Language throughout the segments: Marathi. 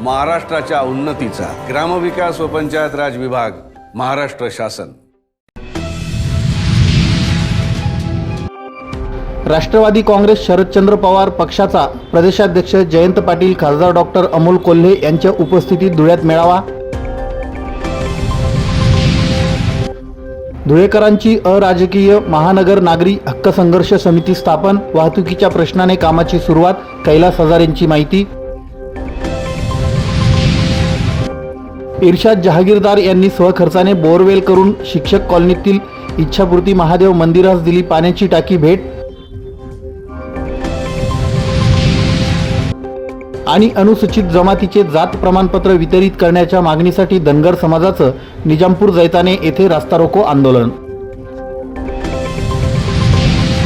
महाराष्ट्राच्या उन्नतीचा ग्रामविकास व पंचायत राज विभाग महाराष्ट्र शासन. राष्ट्रवादी काँग्रेस शरदचंद्र पवार पक्षाचा प्रदेशाध्यक्ष जयंत पाटील खासदार डॉक्टर अमोल कोल्हे यांच्या उपस्थितीत धुळ्यात मेळावा. धुळेकरांची अराजकीय महानगर नागरी हक्क संघर्ष समिती स्थापन वाहतुकीच्या प्रश्नाने कामाची सुरुवात कैलास हजारेंची माहिती. इर्शाद जहागीरदार यांनी स्वखर्चाने बोरवेल करून शिक्षक कॉलनीतील इच्छापूर्ती महादेव मंदिरास दिली पाण्याची टाकी भेट. आणि अनुसूचित जमातीचे जात प्रमाणपत्र वितरित करण्याच्या मागणीसाठी धनगर समाजाचं निजामपूर जैताने येथे रास्ता रोको आंदोलन.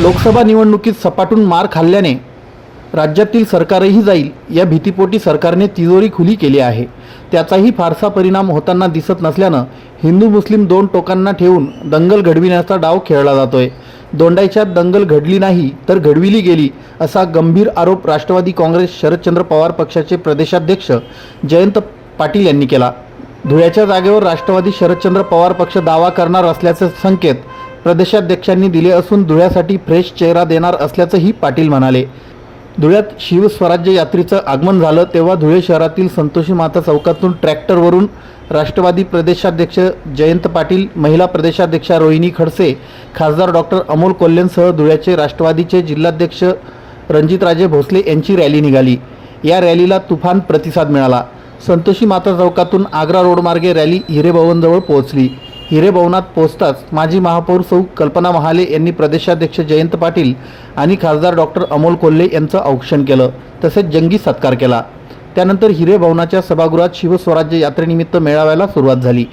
लोकसभा निवडणुकीत सपाटून मार खाल्ल्याने राज्यातील सरकारही जाईल या भीतीपोटी सरकारने तिजोरी खुली केली आहे. त्याचाही फारसा परिणाम होताना दिसत नसल्यानं हिंदू मुस्लिम दोन टोकांना ठेवून दंगल घडविण्याचा डाव खेळला जातोय. दोंडाईच्यात दंगल घडली नाही तर घडविली गेली असा गंभीर आरोप राष्ट्रवादी काँग्रेस शरदचंद्र पवार पक्षाचे प्रदेशाध्यक्ष जयंत पाटील यांनी केला. धुळ्याच्या जागेवर राष्ट्रवादी शरदचंद्र पवार पक्ष दावा करणार असल्याचे संकेत प्रदेशाध्यक्षांनी दिले असून धुळ्यासाठी फ्रेश चेहरा देणार असल्याचंही पाटील म्हणाले. धुळ्यात शिवस्वराज्य यात्रेचं आगमन झालं तेव्हा धुळे शहरातील संतोषी माता चौकातून ट्रॅक्टरवरून राष्ट्रवादी प्रदेशाध्यक्ष जयंत पाटील महिला प्रदेशाध्यक्षा रोहिणी खडसे खासदार डॉक्टर अमोल कोल्हेंसह धुळ्याचे राष्ट्रवादीचे जिल्हाध्यक्ष रणजितराजे भोसले यांची रॅली निघाली. या रॅलीला तुफान प्रतिसाद मिळाला. संतोषी माता चौकातून आग्रा रोडमार्गे रॅली हिरेभवनजवळ पोहोचली. हिरेभवनात पोहोचताच माजी महापौर सौ कल्पना महाले यांनी प्रदेशाध्यक्ष जयंत पाटील आणि खासदार डॉक्टर अमोल कोल्हे यांचं औक्षण केलं तसेच जंगी सत्कार केला. त्यानंतर हिरेभवनाच्या सभागृहात शिवस्वराज्य यात्रेनिमित्त मेळाव्याला सुरुवात झाली.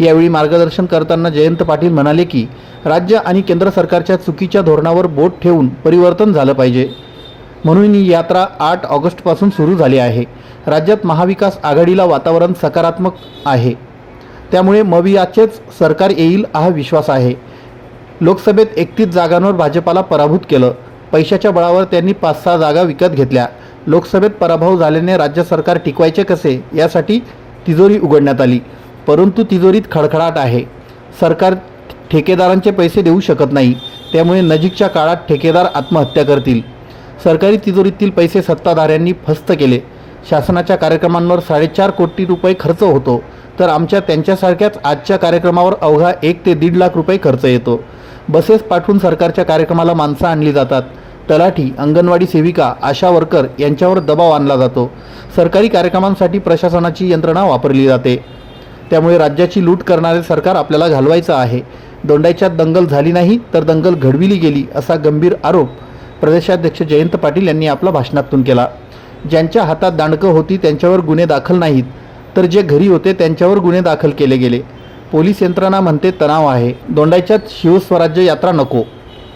यावेळी मार्गदर्शन करताना जयंत पाटील म्हणाले की राज्य आणि केंद्र सरकारच्या चुकीच्या धोरणावर बोट ठेवून परिवर्तन झालं पाहिजे. म्हणून ही यात्रा आठ ऑगस्टपासून सुरू झाली आहे. राज्यात महाविकास आघाडीला वातावरण सकारात्मक आहे. त्यामुळे मवियाचेच सरकार येईल हा विश्वास आहे. लोकसभेत एकतीस जागांवर भाजपाला पराभूत केलं. पैशाच्या बळावर त्यांनी पाच सहा जागा विकत घेतल्या. लोकसभेत पराभव झाल्याने राज्य सरकार टिकवायचे कसे यासाठी तिजोरी उघडण्यात आली. परंतु तिजोरीत खडखडाट आहे. सरकार ठेकेदारांचे पैसे देऊ शकत नाही. त्यामुळे नजीकच्या काळात ठेकेदार आत्महत्या करतील. सरकारी तिजोरीतील पैसे सत्ताधाऱ्यांनी फस्त केले. शासनाच्या कार्यक्रमांवर साडेचार कोटी रुपये खर्च होतो. तर आमच्या त्यांच्यासारख्याच आजच्या कार्यक्रमावर अवघा एक ते दीड लाख रुपये खर्च येतो. बसेस पाठवून सरकारच्या कार्यक्रमाला माणसं आणली जातात. तलाठी अंगणवाडी सेविका आशा वर्कर यांच्यावर दबाव आणला जातो. सरकारी कार्यक्रमांसाठी प्रशासनाची यंत्रणा वापरली जाते. त्यामुळे राज्याची लूट करणारे सरकार आपल्याला घालवायचं आहे. दोंडाईच्यात दंगल झाली नाही तर दंगल घडविली गेली असा गंभीर आरोप प्रदेशाध्यक्ष जयंत पाटील यांनी आपल्या भाषणातून केला. ज्यांच्या हातात दांडकं होती त्यांच्यावर गुन्हे दाखल नाहीत. तर जे घरी होते त्यांच्यावर गुन्हे दाखल केले गेले. पोलीस यंत्रणा म्हणते तणाव आहे. दोंडाईच्यात शिवस्वराज्य यात्रा नको.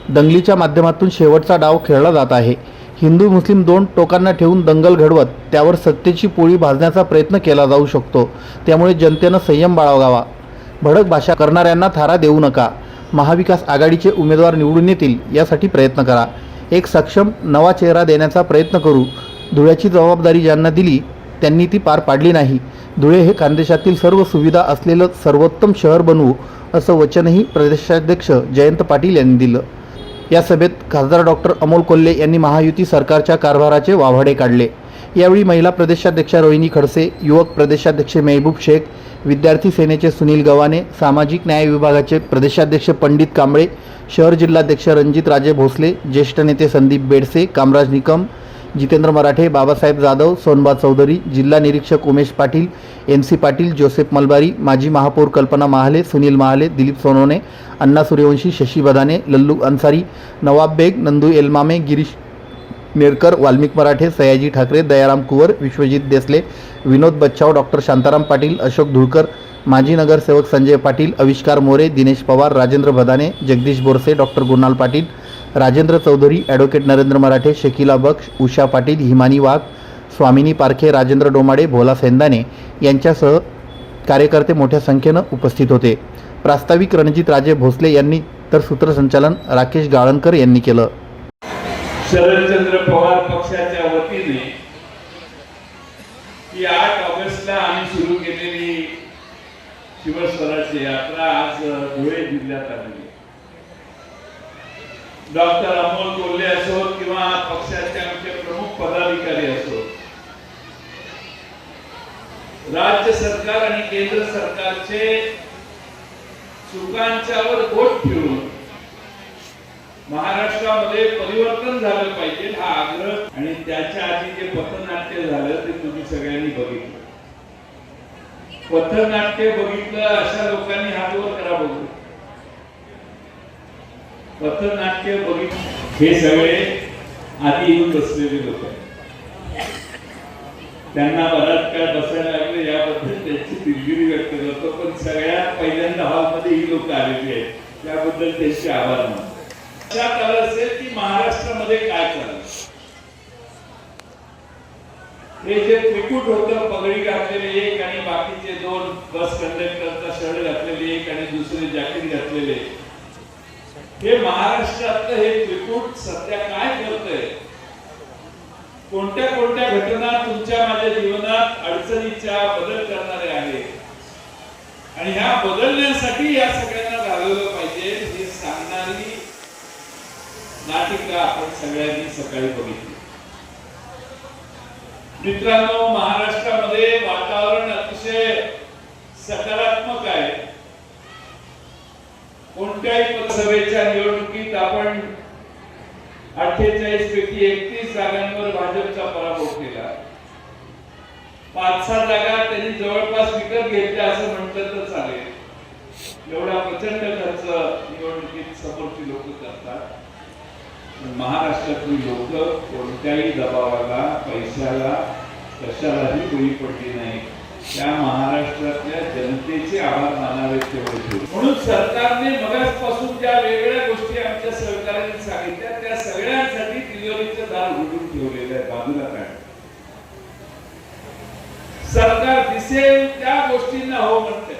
दंगलीच्या माध्यमातून शेवटचा डाव खेळला जात आहे. हिंदू मुस्लिम दोन टोकांना ठेवून दंगल घडवत त्यावर सत्तेची पोळी भाजण्याचा प्रयत्न केला जाऊ शकतो. त्यामुळे जनतेनं संयम बाळगावा. भडक भाषा करणाऱ्यांना थारा देऊ नका. महाविकास आघाडीचे उमेदवार निवडून येतील यासाठी प्रयत्न करा. एक सक्षम नवा चेहरा देण्याचा प्रयत्न करू. धुळ्याची जबाबदारी ज्यांना दिली त्यांनी ती पार पाडली नाही. धुळे हे खानदेशातील सर्व सुविधा असलेलं सर्वोत्तम शहर बनवू असं वचनही प्रदेशाध्यक्ष जयंत पाटील यांनी दिलं. या सभेत खासदार डॉक्टर अमोल कोल्हे यांनी महायुती सरकारच्या कारभाराचे वाभाडे काढले. यावेळी महिला प्रदेशाध्यक्षा रोहिणी खडसे युवक प्रदेशाध्यक्ष मेहबूब शेख विद्यार्थी सेनेचे सुनील गव्हाणे सामाजिक न्याय विभागाचे प्रदेशाध्यक्ष पंडित कांबळे शहर जिल्हाध्यक्ष रणजित राजे भोसले ज्येष्ठ नेते संदीप बेडसे कामराज निकम जितेंद्र मराठे बाबासाहेब जाधव सोनबा चौधरी जिल्हा निरीक्षक Umesh Patil M C Patil Joseph Malbari माजी महापौर कल्पना महाले सुनील महाले दिलीप सोनवणे अण्णा सूर्यवंशी शशी बदाने लल्लू अन्सारी नवाब बेग नंदू एलमामे गिरीश नेरकर वाल्मिक मराठे सयाजी ठाकरे दयाराम कुवर विश्वजित देसले विनोद बच्छाव डॉक्टर शांताराम पाटील अशोक धुळकर माजी नगरसेवक संजय पाटील आविष्कार मोरे दिनेश पवार राजेंद्र भदाने जगदीश बोरसे डॉक्टर गुणाल पाटील राजेंद्र चौधरी ॲडव्होकेट नरेंद्र मराठे शकिला बक्ष उषा पाटील हिमानी वाघ स्वामिनी पारखे राजेंद्र डोमाडे भोला सेंदाने यांच्यासह कार्यकर्ते मोठ्या संख्येनं उपस्थित होते. प्रास्ताविक रणजित राजे भोसले यांनी तर सूत्रसंचालन राकेश गाळणकर यांनी केलं. शरदचंद्र पवार पक्षाच्या वतीने की आठ ऑगस्टला आम्ही सुरू केलेली शिवस्वराची यात्रा आज धुळे जिल्ह्यात आली. डॉक्टर अमोल कोल्हे असो किंवा पक्षाचे आमचे प्रमुख पदाधिकारी असो. राज्य सरकार आणि केंद्र सरकारचे चुकांच्यावर बोट ठेवून महाराष्ट्रामध्ये परिवर्तन झालं पाहिजे हा आग्रह आणि त्याच्या आधी जे पथनाट्य झालं ते तुम्ही सगळ्यांनी बघितलं. पथनाट्य बघितलं अशा लोकांनी हात वर करा बघू पथनाट्य बघित हे सगळे आधी येऊन बसलेले लोक त्यांना बराच काळ बसायला लागले याबद्दल त्यांची दिलगिरी व्यक्त करतो पण सगळ्यात पहिल्यांदा हॉलमध्ये ही लोक आलेली आहेत. त्याबद्दल त्यांचे आभार मानतो. असेल की महाराष्ट्रामध्ये काय चाललं हे जे त्रिकूट होतं पगडी घातलेले एक आणि बाकीचे दोन बस कंडक्टरचा शर्ट घातलेले एक आणि दुसरे जॅकेट घातलेले हे महाराष्ट्रातलं हे त्रिकूट सध्या काय करतंय? कोणत्या कोणत्या घटना तुमच्या माझ्या जीवनात अडचणीच्या बदल करणारे आहेत? आणि ह्या बदलण्यासाठी या सगळ्यांना घालवलं पाहिजे हे सांगणारी नाटिका आपण सगळ्यांनी सकाळी बघितली. मित्रांनो महाराष्ट्रामध्ये वातावरण अतिशय सकारात्मक आहे. कोणत्याही पदसभेच्या निवडणुकीत आपण अठ्ठेचाळीस पैकी एकतीस जागांवर भाजपचा पराभव केला. पाच सहा जागा त्यांनी जवळपास विकत घेतल्या असं म्हटलं तर चालेल. एवढा प्रचंड खर्च निवडणुकीत समोरची लोक करतात. महाराष्ट्रातली लोक कोणत्याही दबावाला पैशाला कशालाही कोणी पडली नाही त्या महाराष्ट्रातल्या जनतेचे आभार मानावेत तेवढे म्हणून सरकारने मगाचपासून ज्या वेगळ्या गोष्टी आमच्या सहकार्याने सांगितल्या त्या सगळ्यांसाठी तिजोरीचं दार उघडून ठेवलेलं आहे बाजूला काय सरकार दिसेल त्या गोष्टींना हो म्हणते.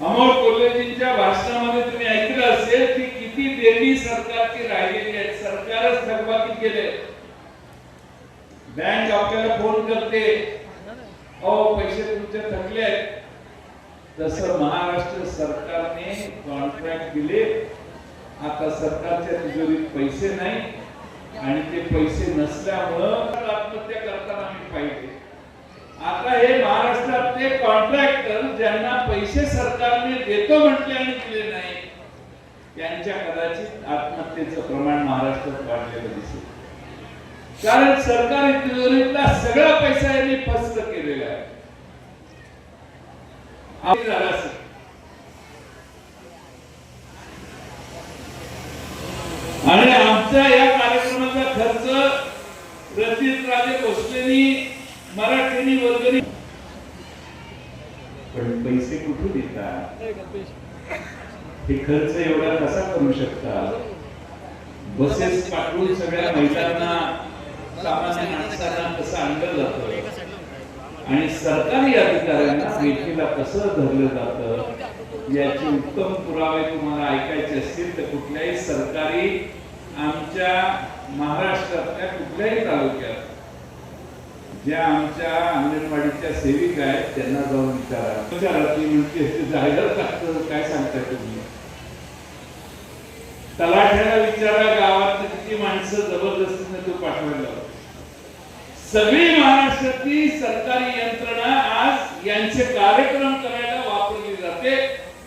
अमोल कोल्हेजींच्या भाषणामध्ये तुम्ही ऐकलं असेल की किती देणी सरकारची राहिलेली आहे सरकारच थकबाकी केले. बँक आपल्याला फोन करते. अहो पैसे तुमचे थकले आहेत. तसं महाराष्ट्र सरकारने कॉन्ट्रॅक्ट दिले आता सरकारच्या तिजोरीत पैसे नाही आणि ते पैसे नसल्यामुळं आत्महत्या करताना आम्ही पाहिजे आता हे महाराष्ट्रातले कॉन्ट्रॅक्टर ज्यांना पैसे सरकारने देतो म्हटले आणि दिले नाही त्यांच्या कदाचित आत्महत्येचं प्रमाण महाराष्ट्रात वाढलेलं दिसेल. कारण सरकारी तिजोरीतला सगळा पैसा यांनी फस्त केलेला आहे. आणि आमच्या या कार्यक्रमाचा खर्च रचित राजे भोसलेनी मराठीनी वर्ग पण पैसे कुठून देता हे खर्च एवढा कसा करू शकता बसेस पाठवून सगळ्या महिलांना सामान्य कसं आणलं जातं आणि सरकारी अधिकाऱ्यांना लेखीला कसं धरलं जातं याचे उत्तम पुरावे तुम्हाला ऐकायचे असतील तर कुठल्याही सरकारी आमच्या महाराष्ट्रातल्या कुठल्याही तालुक्यात. ज्या आमच्या अंगणवाडीच्या सेविका आहेत त्यांना जाऊन विचारा. विचारा ती म्हणते जाहिरात टाकतं काय सांगताय तुम्ही? तलाठ्याला विचारा गावात किती माणसं जबरदस्तीने तो पाठवायला सगळी महाराष्ट्रातली सरकारी यंत्रणा आज यांचे कार्यक्रम करायला वापरली जाते.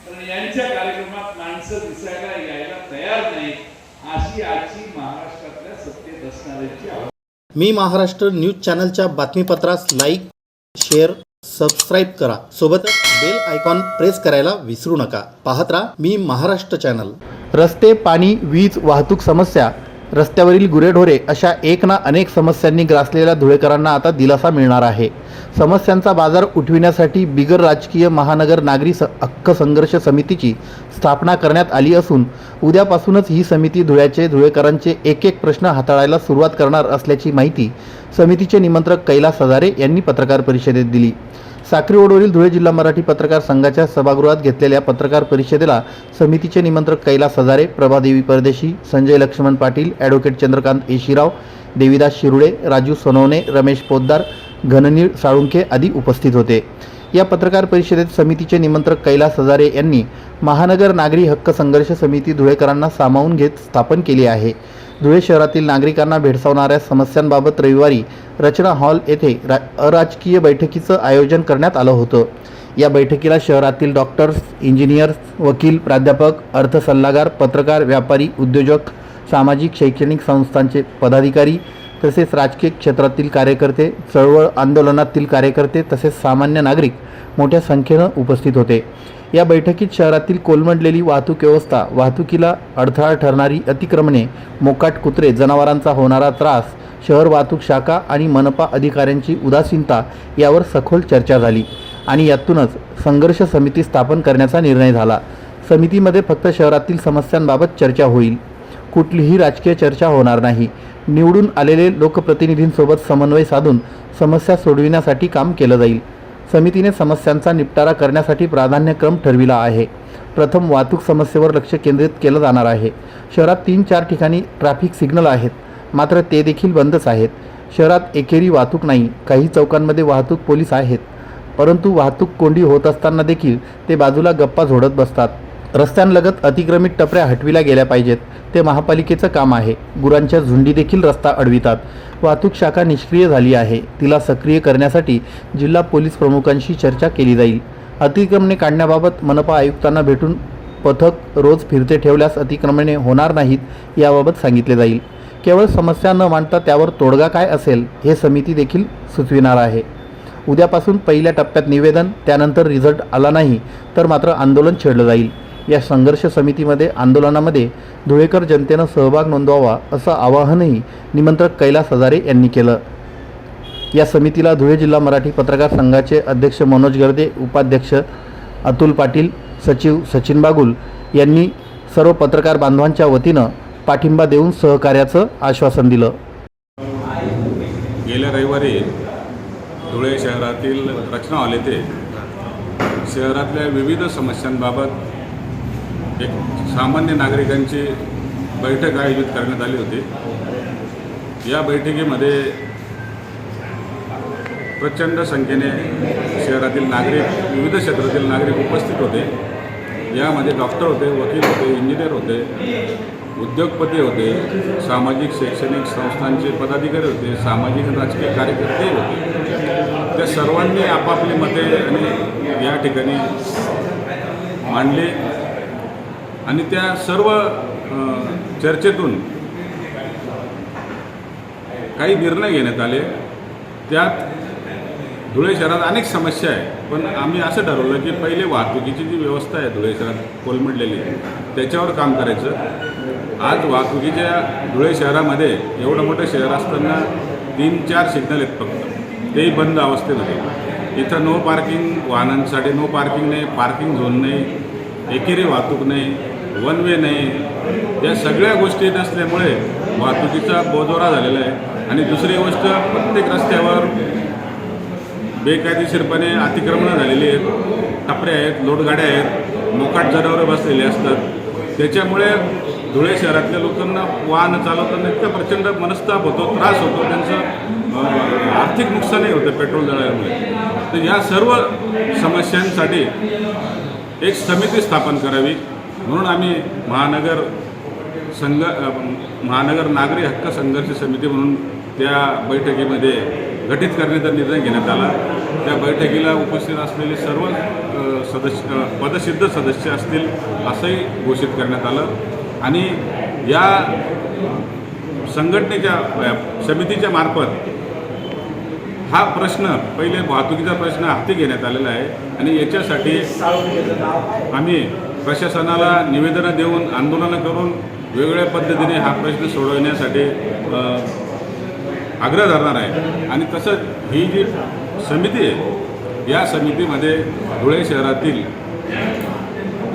पण यांच्या कार्यक्रमात माणसं दिसायला यायला तयार नाहीत अशी आजची महाराष्ट्रातल्या सत्तेत असणाऱ्यांची मी महाराष्ट्र न्यूज चॅनलच्या बातमीपत्रास लाईक शेअर सबस्क्राईब करा. सोबतच बेल आयकॉन प्रेस करायला विसरू नका. पाहत राहा मी महाराष्ट्र चॅनल. रस्ते पाणी वीज वाहतूक समस्या रस्त्यावरील गुरेढोरे अशा एक ना अनेक समस्यांनी ग्रासलेल्या धुळेकरांना आता दिलासा मिळणार आहे. समस्यांचा बाजार उठविण्यासाठी बिगर राजकीय महानगर नागरी स हक्क संघर्ष समितीची स्थापना करण्यात आली असून उद्यापासूनच ही समिती धुळ्याचे धुळेकरांचे एक एक प्रश्न हाताळायला सुरुवात करणार असल्याची माहिती समितीचे निमंत्रक कैलास हजारे यांनी पत्रकार परिषदेत दिली. साक्री धुळे जिल्हा मराठी पत्रकार संघाच्या सभागृहात घेतलेल्या पत्रकार परिषदेला समितीचे निमंत्रक कैलास हजारे प्रभादेवी परदेशी संजय लक्ष्मण पाटील ॲडव्होकेट चंद्रकांत येशीराव देविदास शिरुळे राजू सोनवणे रमेश पोद्दार घननीळ साळुंखे आदी उपस्थित होते. या पत्रकार परिषदेत समितीचे निमंत्रक कैलास हजारे यांनी महानगर नागरी हक्क संघर्ष समिती धुळेकरांना सामावून घेत स्थापन केली आहे. धुळे शहरातील नागरिकांना भेडसावणाऱ्या समस्यांबाबत रविवारी रचना हॉल येथे रा अराजकीय बैठकीचं आयोजन करण्यात आलं होतं. या बैठकीला शहरातील डॉक्टर्स इंजिनियर्स वकील प्राध्यापक अर्थसल्लागार पत्रकार व्यापारी उद्योजक सामाजिक शैक्षणिक संस्थांचे पदाधिकारी तसेच राजकीय क्षेत्रातील कार्यकर्ते चळवळ आंदोलनातील कार्यकर्ते तसेच सामान्य नागरिक मोठ्या संख्येनं उपस्थित होते. या बैठकीत शहरातील कोलमडलेली वाहतूक व्यवस्था वाहतुकीला अडथळा ठरणारी अतिक्रमणे मोकाट कुत्रे जनावरांचा होणारा त्रास शहर वाहतूक शाखा आणि मनपा अधिकाऱ्यांची उदासीनता यावर सखोल चर्चा झाली आणि यातूनच संघर्ष समिती स्थापन करण्याचा निर्णय झाला. समितीमध्ये फक्त शहरातील समस्यांबाबत चर्चा होईल. कुठलीही राजकीय चर्चा होणार नाही. निवडून आलेले लोकप्रतिनिधींसोबत समन्वय साधून समस्या सोडविण्यासाठी काम केलं जाईल. समितीने समस्यांचा निपटारा करण्यासाठी प्राधान्यक्रम ठरविला आहे. प्रथम वाहतूक समस्येवर लक्ष केंद्रित केलं जाणार आहे. शहरात तीन चार ठिकाणी ट्रॅफिक सिग्नल आहेत. मात्र ते देखील बंदच आहेत. शहरात एकेरी वाहतूक नाही. काही चौकांमध्ये वाहतूक पोलीस आहेत. परंतु वाहतूक कोंडी होत असताना देखील ते बाजूला गप्पा झोडत बसतात. रस्त्यांलगत अतिक्रमित टपऱ्या हटविल्या गेल्या पाहिजेत. ते महापालिकेचं काम आहे. गुरांच्या झुंडी देखील रस्ता अडवितात. वाहतूक शाखा निष्क्रिय झाली आहे. तिला सक्रिय करण्यासाठी जिल्हा पोलीस प्रमुखांशी चर्चा केली जाईल. अतिक्रमणे काढण्याबाबत मनपा आयुक्तांना भेटून पथक रोज फिरते ठेवल्यास अतिक्रमणे होणार नाहीत याबाबत सांगितले जाईल. केवळ समस्या न मांडता त्यावर तोडगा काय असेल हे समिती देखील सुचविणार आहे. उद्यापासून पहिल्या टप्प्यात निवेदन त्यानंतर रिझल्ट आला नाही तर मात्र आंदोलन छेडलं जाईल. या संघर्ष समितीमध्ये आंदोलनामध्ये धुळेकर जनतेनं सहभाग नोंदवावा असं आवाहनही निमंत्रक कैलास हजारे यांनी केलं. या समितीला धुळे जिल्हा मराठी पत्रकार संघाचे अध्यक्ष मनोज गर्दे उपाध्यक्ष अतुल पाटील सचिव सचिन बागुल यांनी सर्व पत्रकार बांधवांच्या वतीनं पाठिंबा देऊन सहकार्याचं आश्वासन दिलं. गेल्या रविवारी धुळे शहरातील रचना हॉल येथे शहरातल्या विविध समस्यांबाबत एक सामान्य नागरिकांची बैठक आयोजित करण्यात आली होती. या बैठकीमध्ये प्रचंड संख्येने शहरातील नागरिक विविध क्षेत्रातील नागरिक उपस्थित होते. यामध्ये डॉक्टर होते वकील होते इंजिनियर होते उद्योगपती होते सामाजिक शैक्षणिक संस्थांचे पदाधिकारी होते सामाजिक राजकीय कार्यकर्ते होते. त्या सर्वांनी आपापली मते आणि या ठिकाणी मांडली. आणि त्या सर्व चर्चेतून काही निर्णय घेण्यात आले. त्यात धुळे शहरात अनेक समस्या आहे पण आम्ही असं ठरवलं की पहिले वाहतुकीची जी व्यवस्था आहे धुळे शहरात कोलमडलेली त्याच्यावर काम करायचं. आज वाहतुकीच्या धुळे शहरामध्ये एवढं मोठं शहर असताना तीन चार सिग्नल आहेत फक्त. तेही बंद अवस्थेमध्ये. इथं नो पार्किंग वाहनांसाठी नो पार्किंग नाही पार्किंग झोन नाही एकेरी वाहतूक नाही. वन वे नाही. या सगळ्या गोष्टी नसल्यामुळे वाहतुकीचा बोजोरा झालेला आहे. आणि दुसरी गोष्ट प्रत्येक रस्त्यावर बेकायदेशीरपणे अतिक्रमणं झालेली आहेत. टपरे आहेत लोटगाड्या आहेत मोकाट जनावरं बसलेली असतात. त्याच्यामुळे धुळे शहरातल्या लोकांना वाहन चालवताना इतका प्रचंड मनस्ताप होतो त्रास होतो त्यांचं आर्थिक नुकसानही होतं पेट्रोल जळाल्यामुळे तर या सर्व समस्यांसाठी एक समिती स्थापन करावी. म्हणून आम्ही महानगर संघ महानगर नागरी हक्क संघर्ष समिती म्हणून त्या बैठकीमध्ये गठीत करण्याचा निर्णय घेण्यात आला. त्या बैठकीला उपस्थित असलेले सर्व सदस्य पदसिद्ध सदस्य असतील असंही घोषित करण्यात आलं. आणि या संघटनेच्या समितीच्या मार्फत हा प्रश्न पहिले वाहतुकीचा प्रश्न हाती घेण्यात आलेला आहे. आणि याच्यासाठी आम्ही प्रशासनाला निवेदनं देऊन आंदोलनं करून वेगवेगळ्या पद्धतीने हा प्रश्न सोडवण्यासाठी आग्रह धरणार आहे. आणि तसंच ही जी समिती आहे या समितीमध्ये धुळे शहरातील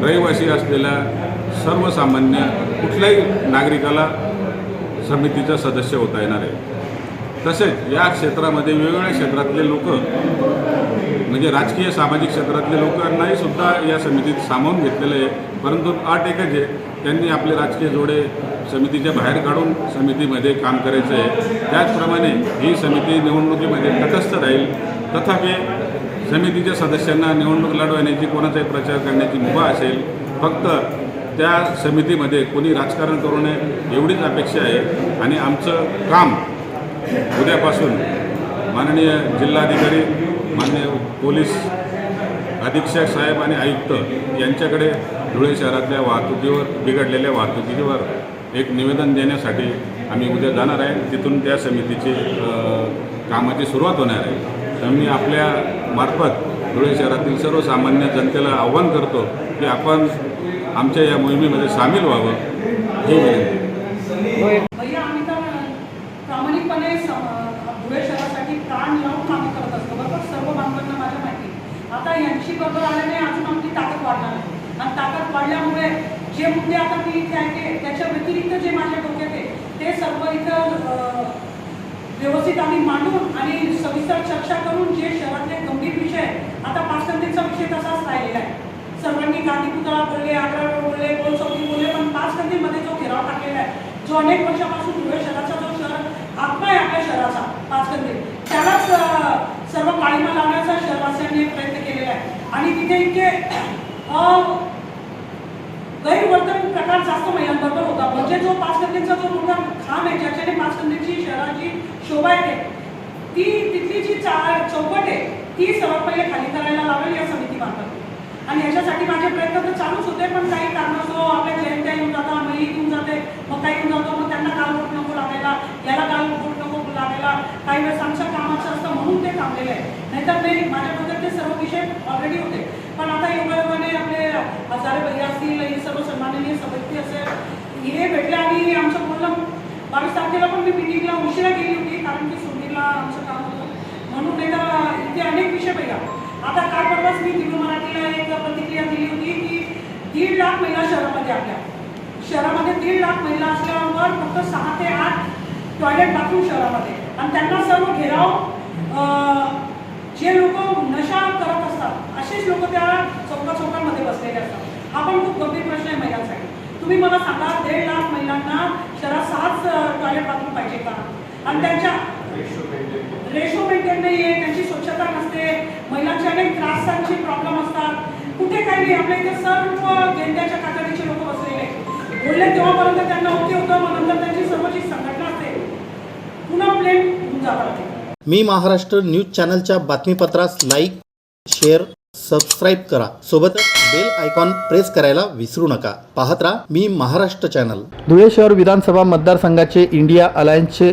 रहिवासी असलेल्या सर्वसामान्य कुठल्याही नागरिकाला समितीचा सदस्य होता येणार आहे. तसेच या क्षेत्रामध्ये वेगवेगळ्या क्षेत्रातले लोक म्हणजे राजकीय सामाजिक क्षेत्रातले लोकांनाही सुद्धा या समितीत सामावून घेतलेलं आहे. परंतु अट एकच आहे. त्यांनी आपले राजकीय जोडे समितीच्या बाहेर काढून समितीमध्ये काम करायचं आहे. त्याचप्रमाणे ही समिती निवडणुकीमध्ये तटस्थ राहील. तथापि समितीच्या सदस्यांना निवडणूक लढवण्याची कोणाचाही प्रचार करण्याची मुभा असेल फक्त त्या समितीमध्ये कोणी राजकारण करू नये एवढीच अपेक्षा आहे. आणि आमचं काम उद्यापासून माननीय जिल्हाधिकारी मान्य पोलीस अधीक्षक साहेब आणि आयुक्त यांच्याकडे धुळे शहरातल्या वाहतुकीवर बिघडलेल्या वाहतुकीवर एक निवेदन देण्यासाठी आम्ही उद्या जाणार आहे. तिथून त्या समितीची कामाची सुरुवात होणार आहे. तर मी आपल्या मार्फत धुळे शहरातील सर्वसामान्य जनतेला आव्हान करतो की आपण आमच्या या मोहिमेमध्ये सामील व्हावं. ही विनंती भैया आम्ही तर प्रामाणिकपणे स- धुळे शहरासाठी प्राण लावून कामे करत असतो बरोबर सर्व बांधवांना माझ्या माहिती आता यांची बरोबर आल्याने अजून आपली ताकद वाढणार आहे आणि ताकद वाढल्यामुळे जे मुद्दे आता मी इथे ऐकले त्याच्या व्यतिरिक्त जे माझ्या डोक्यात आहे ते सर्व इथं व्यवस्थित आम्ही मांडून आणि सविस्तर चर्चा करून जे शहरातले गंभीर विषय आता पाचकंदीचा विषय तसाच राहिलेला आहे. सर्वांनी गांधी पुतळा बोलले आग्रा रोड बोलले गोल चौकी बोलले पण पाचकंदीमध्ये जो घेराव टाकलेला आहे जो अनेक वर्षापासून धुळे शहराचा जो शहर आत्मा आहे आपल्या शहराचा पाचकंदी त्यालाच सर्व काळीमा लावण्याचा शहरवासियांनी प्रयत्न केलेला आहे. आणि तिथे इतके गैरवर्तन प्रकार जास्त महिलांबरोबर होता. म्हणजे जो पाचकंदीचा जो मुलगा खांब आहे ज्याच्याने पाचकंदीची शहराची शोभा येते ती तिथली जी चा चौकट आहे ती सर्वात पहिले खाली करायला लावेल या समितीमार्फत आणि याच्यासाठी माझे प्रयत्न तर चालूच होते पण काही कारणास्तव आपल्या जयंत्या येऊन जातात मग येऊन जाते मग काही येऊन जातो मग त्यांना काल वोट नको लागायला याला काल वोट नको लागायला काही वेळेस आमच्या कामाचं असतं म्हणून ते थांबलेलं आहे नाहीतर मी माझ्याबद्दल ते सर्व विषय ऑलरेडी होते. पण आता योगायोगाने आपले हजारे भैया असतील हे सर्व सन्माननीय समिती असेल हे भेटले आणि आमचं बोलणं बावीस तारखेला पण मी मिटिंगला उशिरा गेली होती कारण की सुट्टीला आमचं काम होतं. म्हणून नाही तर इथे अनेक विषय भैया. आता काल परवाच मी दिव्य मराठीला एक प्रतिक्रिया दिली होती की दीड लाख महिला शहरामध्ये आपल्या शहरामध्ये दीड लाख महिला असल्यावर फक्त सहा ते आठ टॉयलेट बाथरूम शहरामध्ये. आणि त्यांना सर्व घेराव जे लोक नशा करत असतात असेच लोक त्या चौका चौकांमध्ये बसलेले असतात. हा पण खूप गंभीर प्रश्न आहे महिलांसाठी. तुम्ही मला सांगा दीड लाख महिलांना शहरात सहाच टॉयलेट बाथरूम पाहिजे का? आणि त्यांच्या रेशो मेंटेन नाही आहे त्यांची स्वच्छता नसते महिलांचे अनेक त्रासांचे प्रॉब्लेम असतात. कुठे काही नाही आपल्या इथे सर्व गेंद्याच्या कातडीचे लोक बसलेले आहेत. बोलले तेव्हापर्यंत त्यांना ओके होतं मग नंतर त्यांची सर्व जी संघटना असते पुन्हा प्लेन होऊन जातात. मी महाराष्ट्र न्यूज चॅनलच्या बातमीपत्रास लाईक शेअर सबस्क्राईब करा. सोबतच बेल आयकॉन प्रेस करायला विसरू नका. पाहत राहा मी महाराष्ट्र चॅनल धुळे शहर विधानसभा मतदारसंघाचे इंडिया अलायन्सचे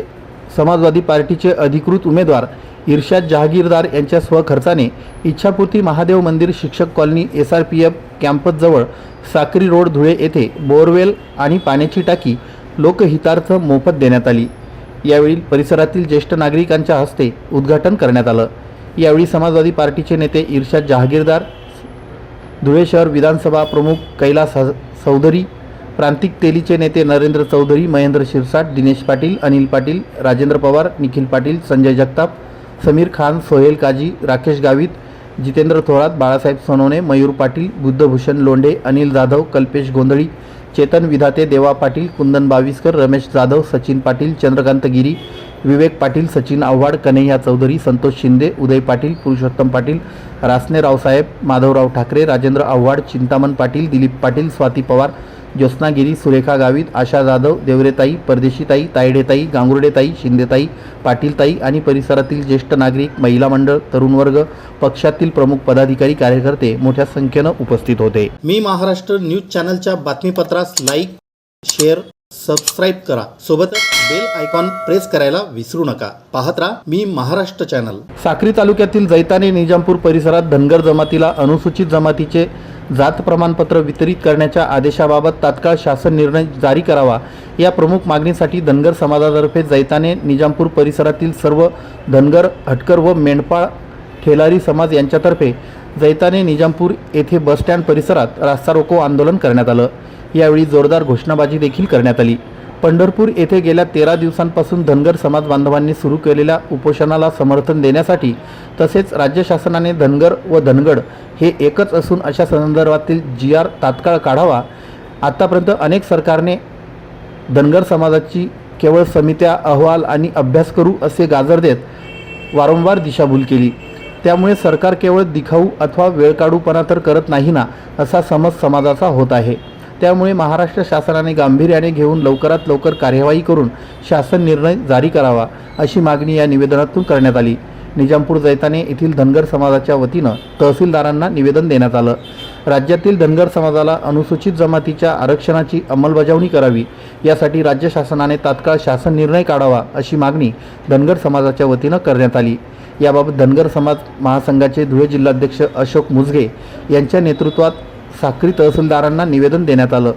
समाजवादी पार्टीचे अधिकृत उमेदवार इर्शाद जहागीरदार यांच्या स्वखर्चाने इच्छापूर्ती महादेव मंदिर शिक्षक colony S R P F कॅम्पसजवळ Sakri road Dhule येथे बोरवेल आणि पाण्याची टाकी लोकहितार्थ मोफत देण्यात आली. यावेळी परिसरातील ज्येष्ठ नागरिकांच्या हस्ते उद्घाटन करण्यात आलं. यावेळी समाजवादी पार्टीचे नेते इर्शाद जहागीरदार धुळे शहर विधानसभा प्रमुख कैलास चौधरी प्रांतिक तेलीचे नेते नरेंद्र चौधरी महेंद्र शिरसाट दिनेश पाटील अनिल पाटील राजेंद्र पवार निखिल पाटील संजय जगताप समीर खान सोहेल काजी राकेश गावित जितेंद्र थोरात बाळासाहेब सोनवणे मयूर पाटील बुद्धभूषण लोंढे अनिल जाधव कल्पेश गोंधळी चेतन विधाते देवा पाटील कुंदन बाविस्कर रमेश जाधव सचिन पाटील चंद्रकांत गिरी विवेक पाटील सचिन आव्हाड कन्हैया चौधरी संतोष शिंदे उदय पाटील पुरुषोत्तम पाटील रासने रावसाहेब माधवराव ठाकरे राजेंद्र आव्हाड चिंतामण पाटील दिलीप पाटील स्वाती पवार ज्योत्नागिरी सुरेखा गावित आशा जाधव देवरेताई परदेशीताई तायडेताई गांगुर्डेताई शिंदेताई पाटीलताई आणि परिसरातील ज्येष्ठ नागरिक महिला मंडळ तरुण वर्ग पक्षातील प्रमुख पदाधिकारी कार्यकर्ते मोठ्या संख्येनं उपस्थित होते. मी महाराष्ट्र न्यूज चॅनलच्या बातमीपत्रास लाईक शेअर सबस्क्राईब करा. सोबतच बेल आयकॉन प्रेस करायला विसरू नका. पाहत राहा मी महाराष्ट्र चॅनल साक्री तालुक्यातील जैताने निजामपूर परिसरात धनगर जमातीला अनुसूचित जमातीचे जात प्रमाणपत्र वितरित करण्याच्या आदेशाबाबत तात्काळ शासन निर्णय जारी करावा. या प्रमुख मागणीसाठी धनगर समाजातर्फे जैताने निजामपूर परिसरातील सर्व धनगर हटकर व मेंढपाळ ठेलारी समाज यांच्यातर्फे जैताने निजामपूर येथे बसस्टँड परिसरात रास्ता रोको आंदोलन करण्यात आलं. यावेळी जोरदार घोषणाबाजी देखील करण्यात आली. पंढरपूर येथे गेल्या तेरा दिवसांपासून धनगर समाज बांधवांनी सुरू केलेल्या उपोषणाला समर्थन देण्यासाठी तसेच राज्य शासनाने धनगर व धनगड हे एकच असून अशा संदर्भातील जी आर तात्काळ काढावा. आत्तापर्यंत अनेक सरकारने धनगर समाजाची केवळ समित्या अहवाल आणि अभ्यास करू असे गाजर देत वारंवार दिशाभूल केली. त्यामुळे सरकार केवळ दिखाऊ अथवा वेळकाढूपणा तर करत नाही ना असा समज समाजाचा होत आहे. त्यामुळे महाराष्ट्र शासनाने गांभीर्याने घेऊन लवकरात लवकर कार्यवाही करून शासन निर्णय जारी करावा अशी मागणी या निवेदनातून करण्यात आली. निजामपूर जैताने येथील धनगर समाजाच्या वतीनं तहसीलदारांना निवेदन देण्यात आलं. राज्यातील धनगर समाजाला अनुसूचित जमातीच्या आरक्षणाची अंमलबजावणी करावी यासाठी राज्य शासनाने तात्काळ शासन निर्णय काढावा अशी मागणी धनगर समाजाच्या वतीनं करण्यात आली. याबाबत धनगर समाज महासंघाचे धुळे जिल्हाध्यक्ष अशोक मुजगे यांच्या नेतृत्वात साक्री तहसीलदारांना निवेदन देण्यात आलं.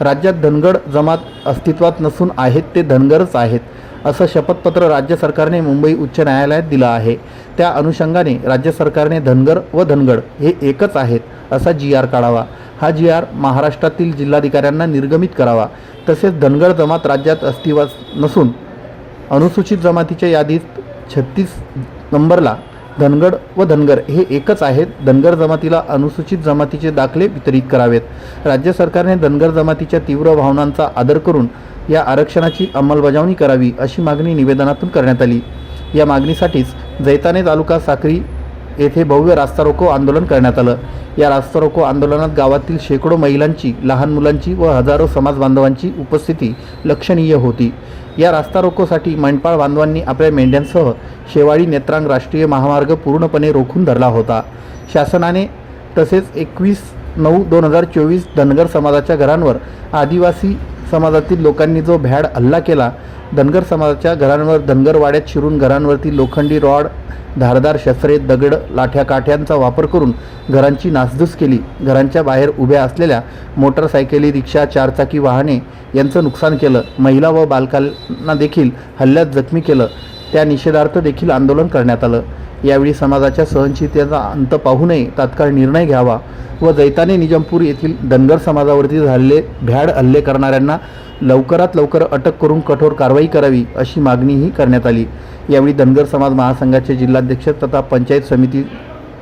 राज्यात धनगड जमात अस्तित्वात नसून आहेत ते धनगरच आहेत असं शपथपत्र राज्य सरकारने मुंबई उच्च न्यायालयात दिलं आहे. त्या अनुषंगाने राज्य सरकारने धनगर व धनगड हे एकच आहेत असा जी आर काढावा. हा जी आर महाराष्ट्रातील जिल्हाधिकाऱ्यांना निर्गमित करावा. तसेच धनगड जमात राज्यात अस्तित्वात नसून अनुसूचित जमातीच्या यादीत छत्तीस नंबरला धनगड व धनगर हे एकच आहेत. धनगर जमातीला अनुसूचित जमातीचे दाखले वितरित करावेत. राज्य सरकारने धनगर जमातीच्या तीव्र भावनांचा आदर करून या आरक्षणाची अंमलबजावणी करावी अशी मागणी निवेदनातून करण्यात आली. या मागणीसाठीच जैताने तालुका साक्री येथे भव्य रास्ता रोको आंदोलन करण्यात आलं. या रास्ता रोको आंदोलनात गावातील शेकडो महिलांची लहान मुलांची व हजारो समाज बांधवांची उपस्थिती लक्षणीय होती. या रास्ता रोकोसाठी मेंढपाळ बांधवांनी आपल्या मेंढ्यांसह शेवाळी नेत्रांग राष्ट्रीय महामार्ग पूर्णपणे रोखून धरला होता. शासनाने तसेच एकवीस नऊ दोन हजार चोवीस धनगर समाजाच्या घरांवर आदिवासी समाजातील लोकांनी जो भ्याड हल्ला केला धनगर समाजाच्या घरांवर धनगर वाड्यात शिरून घरांवरती लोखंडी रॉड धारदार शस्त्रे दगड लाठ्या काठ्यांचा वापर करून घरांची नासधूस केली. घरांच्या बाहेर उभ्या असलेल्या मोटरसायकली रिक्षा चारचाकी वाहने यांचं नुकसान केलं. महिला व बालकांना देखील हल्ल्यात जखमी केलं. त्या निषेधार्थ देखील आंदोलन करण्यात आलं. यावेळी समाजाच्या सहनशीलतेचा अंत पाहू नये तात्काळ निर्णय घ्यावा व जैताने निजामपूर येथील धनगर समाजावरती झालेले भ्याड हल्ले करणाऱ्यांना लवकरात लवकर अटक करून कठोर कारवाई करावी अशी मागणीही करण्यात आली. यावेळी धनगर समाज महासंघाचे जिल्हाध्यक्ष तथा पंचायत समिती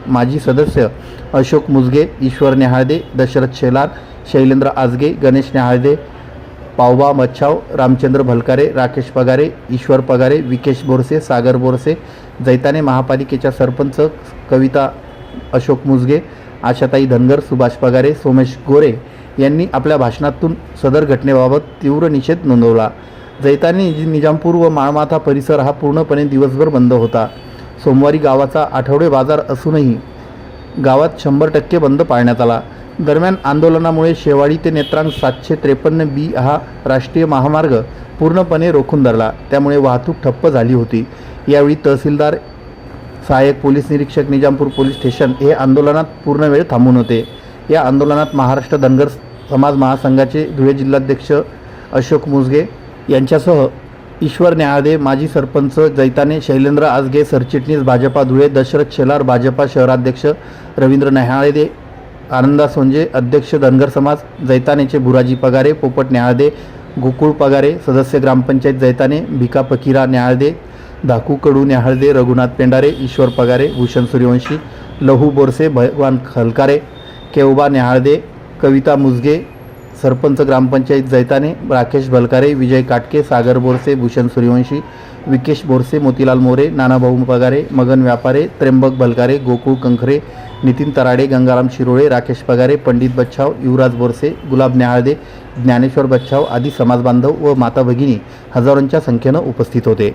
माजी सदस्य अशोक मुजगे ईश्वर नेहाळदे दशरथ शेलार शैलेंद्र आजगे गणेश नेहाळदे पावबा मच्छाव रामचंद्र भलकारे राकेश पगारे ईश्वर पगारे विकेश बोरसे सागर बोरसे जैताने महापालिकेच्या सरपंच कविता अशोक मुजगे आशाताई धनगर सुभाष पगारे सोमेश गोरे यांनी आपल्या भाषणातून सदर घटनेबाबत तीव्र निषेध नोंदवला. जैताने निजामपूर व माळमाथा परिसर हा पूर्णपणे दिवसभर बंद होता. सोमवारी गावाचा आठवडे बाजार असूनही गावात शंभर टक्के बंद पाळण्यात आला. दरम्यान आंदोलनामुळे शेवाळी ते नेत्रांग सातशे त्रेपन्न बी हा राष्ट्रीय महामार्ग पूर्णपणे रोखून धरला. त्यामुळे वाहतूक ठप्प झाली होती. यावेळी तहसीलदार सहाय्यक पोलीस निरीक्षक निजामपूर पोलीस स्टेशन हे आंदोलनात पूर्ण वेळ थांबून होते. या आंदोलनात महाराष्ट्र धनगर समाज महासंघाचे धुळे जिल्हाध्यक्ष अशोक मुजगे यांच्यासह ईश्वर न्याहादे माजी सरपंच जैताने शैलेंद्र आजगे सरचिटणीस भाजपा धुळे दशरथ शेलार भाजपा शहराध्यक्ष रवींद्र न्याहादे आनंदा सोंजे अध्यक्ष धनगर समाज जैतानेचे बुराजी पगारे पोपट न्याहादे गोकुळ पगारे सदस्य ग्रामपंचायत जैताने भिका पकिरा न्याहादे धाकू कडू न्याहळदे रघुनाथ पेंडारे ईश्वर पगारे भूषण सूर्यवंशी लहू बोरसे भगवान खलकारे केवबा न्याहाळदे कविता मुजगे सरपंच ग्रामपंचायत जैताने राकेश भलकारे विजय काटके सागर बोरसे भूषण सूर्यवंशी विकेश बोरसे मोतीलाल मोरे नानाभाऊ पगारे मगन व्यापारे त्र्यंबक भलकारे गोकुळ कंखरे नितीन तराडे गंगाराम शिरोळे राकेश पगारे पंडित बच्छाव युवराज बोरसे गुलाब न्याहाळदे ज्ञानेश्वर बच्छाव आदी समाजबांधव व माता भगिनी हजारोंच्या संख्येनं उपस्थित होते.